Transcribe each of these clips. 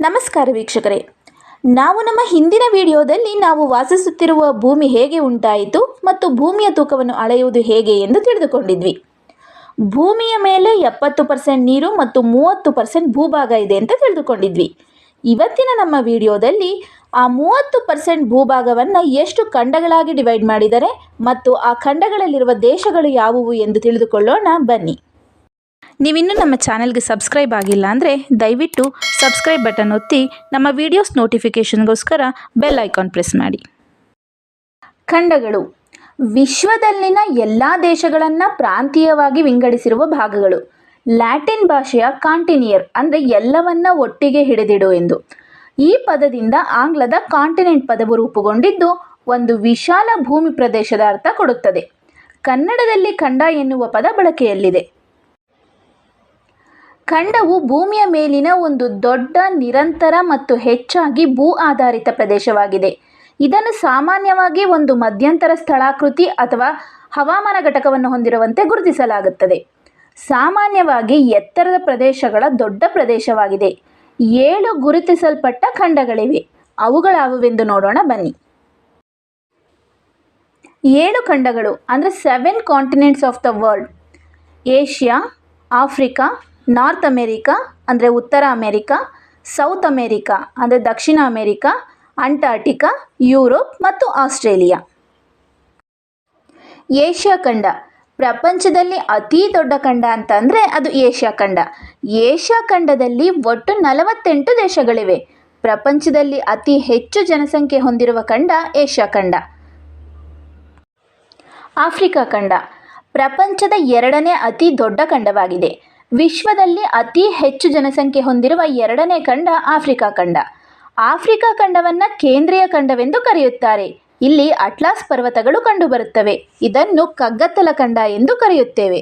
ನಮಸ್ಕಾರ ವೀಕ್ಷಕರೇ. ನಾವು ನಮ್ಮ ಹಿಂದಿನ ವಿಡಿಯೋದಲ್ಲಿ ನಾವು ವಾಸಿಸುತ್ತಿರುವ ಭೂಮಿ ಹೇಗೆ ಉಂಟಾಯಿತು ಮತ್ತು ಭೂಮಿಯ ತೂಕವನ್ನು ಅಳೆಯುವುದು ಹೇಗೆ ಎಂದು ತಿಳಿದುಕೊಂಡಿದ್ವಿ. ಭೂಮಿಯ ಮೇಲೆ ಎಪ್ಪತ್ತು ಪರ್ಸೆಂಟ್ ನೀರು ಮತ್ತು ಮೂವತ್ತು ಪರ್ಸೆಂಟ್ ಭೂಭಾಗ ಇದೆ ಅಂತ ತಿಳಿದುಕೊಂಡಿದ್ವಿ. ಇವತ್ತಿನ ನಮ್ಮ ವಿಡಿಯೋದಲ್ಲಿ ಆ ಮೂವತ್ತು ಪರ್ಸೆಂಟ್ ಭೂಭಾಗವನ್ನು ಎಷ್ಟು ಖಂಡಗಳಾಗಿ ಡಿವೈಡ್ ಮಾಡಿದರೆ ಮತ್ತು ಆ ಖಂಡಗಳಲ್ಲಿರುವ ದೇಶಗಳು ಯಾವುವು ಎಂದು ತಿಳಿದುಕೊಳ್ಳೋಣ ಬನ್ನಿ. ನೀವಿನ್ನೂ ನಮ್ಮ ಚಾನೆಲ್ಗೆ ಸಬ್ಸ್ಕ್ರೈಬ್ ಆಗಿಲ್ಲ ಅಂದರೆ ದಯವಿಟ್ಟು ಸಬ್ಸ್ಕ್ರೈಬ್ ಬಟನ್ ಒತ್ತಿ ನಮ್ಮ ವಿಡಿಯೋಸ್ ನೋಟಿಫಿಕೇಷನ್ಗೋಸ್ಕರ ಬೆಲ್ ಐಕಾನ್ ಪ್ರೆಸ್ ಮಾಡಿ. ಖಂಡಗಳು. ವಿಶ್ವದಲ್ಲಿನ ಎಲ್ಲ ದೇಶಗಳನ್ನು ಪ್ರಾಂತೀಯವಾಗಿ ವಿಂಗಡಿಸಿರುವ ಭಾಗಗಳು. ಲ್ಯಾಟಿನ್ ಭಾಷೆಯ ಕಾಂಟಿನಿಯರ್ ಅಂದರೆ ಎಲ್ಲವನ್ನ ಒಟ್ಟಿಗೆ ಹಿಡಿದಿಡು ಎಂದು. ಈ ಪದದಿಂದ ಆಂಗ್ಲದ ಕಾಂಟಿನೆಂಟ್ ಪದವು ರೂಪುಗೊಂಡಿದ್ದು ಒಂದು ವಿಶಾಲ ಭೂಮಿ ಪ್ರದೇಶದ ಅರ್ಥ ಕೊಡುತ್ತದೆ. ಕನ್ನಡದಲ್ಲಿ ಖಂಡ ಎನ್ನುವ ಪದ ಬಳಕೆಯಲ್ಲಿದೆ. ಖಂಡವು ಭೂಮಿಯ ಮೇಲಿನ ಒಂದು ದೊಡ್ಡ, ನಿರಂತರ ಮತ್ತು ಹೆಚ್ಚಾಗಿ ಭೂ ಆಧಾರಿತ ಪ್ರದೇಶವಾಗಿದೆ. ಇದನ್ನು ಸಾಮಾನ್ಯವಾಗಿ ಒಂದು ಮಧ್ಯಂತರ ಸ್ಥಳಾಕೃತಿ ಅಥವಾ ಹವಾಮಾನ ಘಟಕವನ್ನು ಹೊಂದಿರುವಂತೆ ಗುರುತಿಸಲಾಗುತ್ತದೆ. ಸಾಮಾನ್ಯವಾಗಿ ಎತ್ತರದ ಪ್ರದೇಶಗಳ ದೊಡ್ಡ ಪ್ರದೇಶವಾಗಿದೆ. ಏಳು ಗುರುತಿಸಲ್ಪಟ್ಟ ಖಂಡಗಳಿವೆ. ಅವುಗಳಾವುವೆಂದು ನೋಡೋಣ ಬನ್ನಿ. ಏಳು ಖಂಡಗಳು ಅಂದರೆ seven continents of the world Asia, Africa North America, ಅಂದರೆ ಉತ್ತರ ಅಮೇರಿಕಾ, ಸೌತ್ ಅಮೇರಿಕಾ, ಅಂದರೆ ದಕ್ಷಿಣ ಅಮೇರಿಕಾ, ಅಂಟಾರ್ಟಿಕಾ, ಯುರೋಪ್ ಮತ್ತು ಆಸ್ಟ್ರೇಲಿಯಾ. ಏಷ್ಯಾ ಖಂಡ. ಪ್ರಪಂಚದಲ್ಲಿ ಅತಿ ದೊಡ್ಡ ಖಂಡ ಅಂತಂದರೆ ಅದು ಏಷ್ಯಾ ಖಂಡ. ಏಷ್ಯಾ ಖಂಡದಲ್ಲಿ ಒಟ್ಟು ನಲವತ್ತೆಂಟು ದೇಶಗಳಿವೆ. ಪ್ರಪಂಚದಲ್ಲಿ ಅತಿ ಹೆಚ್ಚು ಜನಸಂಖ್ಯೆ ಹೊಂದಿರುವ ಖಂಡ ಏಷ್ಯಾ ಖಂಡ. ಆಫ್ರಿಕಾ ಖಂಡ. ಪ್ರಪಂಚದ ಎರಡನೇ ಅತಿ ದೊಡ್ಡ ಖಂಡವಾಗಿದೆ. ವಿಶ್ವದಲ್ಲಿ ಅತಿ ಹೆಚ್ಚು ಜನಸಂಖ್ಯೆ ಹೊಂದಿರುವ ಎರಡನೇ ಖಂಡ ಆಫ್ರಿಕಾ ಖಂಡ. ಆಫ್ರಿಕಾ ಖಂಡವನ್ನು ಕೇಂದ್ರೀಯ ಖಂಡವೆಂದು ಕರೆಯುತ್ತಾರೆ. ಇಲ್ಲಿ ಅಟ್ಲಾಸ್ ಪರ್ವತಗಳು ಕಂಡುಬರುತ್ತವೆ. ಇದನ್ನು ಕಗ್ಗತ್ತಲ ಖಂಡ ಎಂದು ಕರೆಯುತ್ತೇವೆ.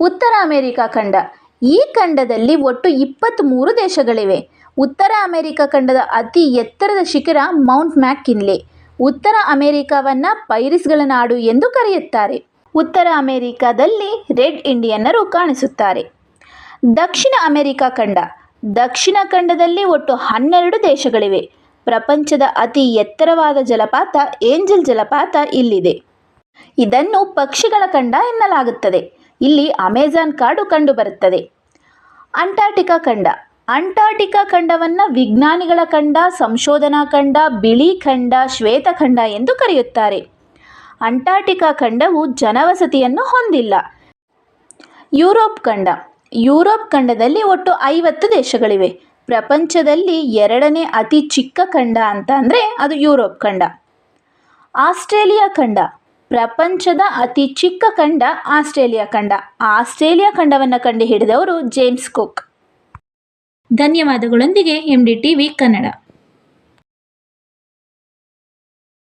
ಉತ್ತರ ಅಮೆರಿಕಾ ಖಂಡ. ಈ ಖಂಡದಲ್ಲಿ ಒಟ್ಟು ಇಪ್ಪತ್ತ್ಮೂರು ದೇಶಗಳಿವೆ. ಉತ್ತರ ಅಮೆರಿಕ ಖಂಡದ ಅತಿ ಎತ್ತರದ ಶಿಖರ ಮೌಂಟ್ ಮ್ಯಾಕ್ಕಿನ್ಲೆ. ಉತ್ತರ ಅಮೆರಿಕಾವನ್ನು ಪೈರಿಸ್ಗಳ ನಾಡು ಎಂದು ಕರೆಯುತ್ತಾರೆ. ಉತ್ತರ ಅಮೆರಿಕಾದಲ್ಲಿ ರೆಡ್ ಇಂಡಿಯನ್ನರು ಕಾಣಿಸುತ್ತಾರೆ. ದಕ್ಷಿಣ ಅಮೆರಿಕಾ ಖಂಡ. ದಕ್ಷಿಣ ಖಂಡದಲ್ಲಿ ಒಟ್ಟು ಹನ್ನೆರಡು ದೇಶಗಳಿವೆ. ಪ್ರಪಂಚದ ಅತಿ ಎತ್ತರವಾದ ಜಲಪಾತ ಏಂಜಲ್ ಜಲಪಾತ ಇಲ್ಲಿದೆ. ಇದನ್ನು ಪಕ್ಷಿಗಳ ಖಂಡ ಎನ್ನಲಾಗುತ್ತದೆ. ಇಲ್ಲಿ ಅಮೆಜಾನ್ ಕಾಡು ಕಂಡುಬರುತ್ತದೆ. ಅಂಟಾರ್ಟಿಕಾ ಖಂಡ. ಅಂಟಾರ್ಟಿಕಾ ಖಂಡವನ್ನು ವಿಜ್ಞಾನಿಗಳ ಖಂಡ, ಸಂಶೋಧನಾ ಖಂಡ, ಬಿಳಿ ಖಂಡ ಶ್ವೇತಖಂಡ ಎಂದು ಕರೆಯುತ್ತಾರೆ. ಅಂಟಾರ್ಟಿಕಾ ಖಂಡವು ಜನವಸತಿಯನ್ನು ಹೊಂದಿಲ್ಲ. ಯುರೋಪ್ ಖಂಡ. ಯುರೋಪ್ ಖಂಡದಲ್ಲಿ ಒಟ್ಟು ಐವತ್ತು ದೇಶಗಳಿವೆ. ಪ್ರಪಂಚದಲ್ಲಿ ಎರಡನೇ ಅತಿ ಚಿಕ್ಕ ಖಂಡ ಅಂತ ಅಂದರೆ ಅದು ಯುರೋಪ್ ಖಂಡ. ಆಸ್ಟ್ರೇಲಿಯಾ ಖಂಡ. ಪ್ರಪಂಚದ ಅತಿ ಚಿಕ್ಕ ಖಂಡ ಆಸ್ಟ್ರೇಲಿಯಾ ಖಂಡ. ಆಸ್ಟ್ರೇಲಿಯಾ ಖಂಡವನ್ನು ಕಂಡುಹಿಡಿದವರು James Cook. ಧನ್ಯವಾದಗಳೊಂದಿಗೆ M D T V Kannada.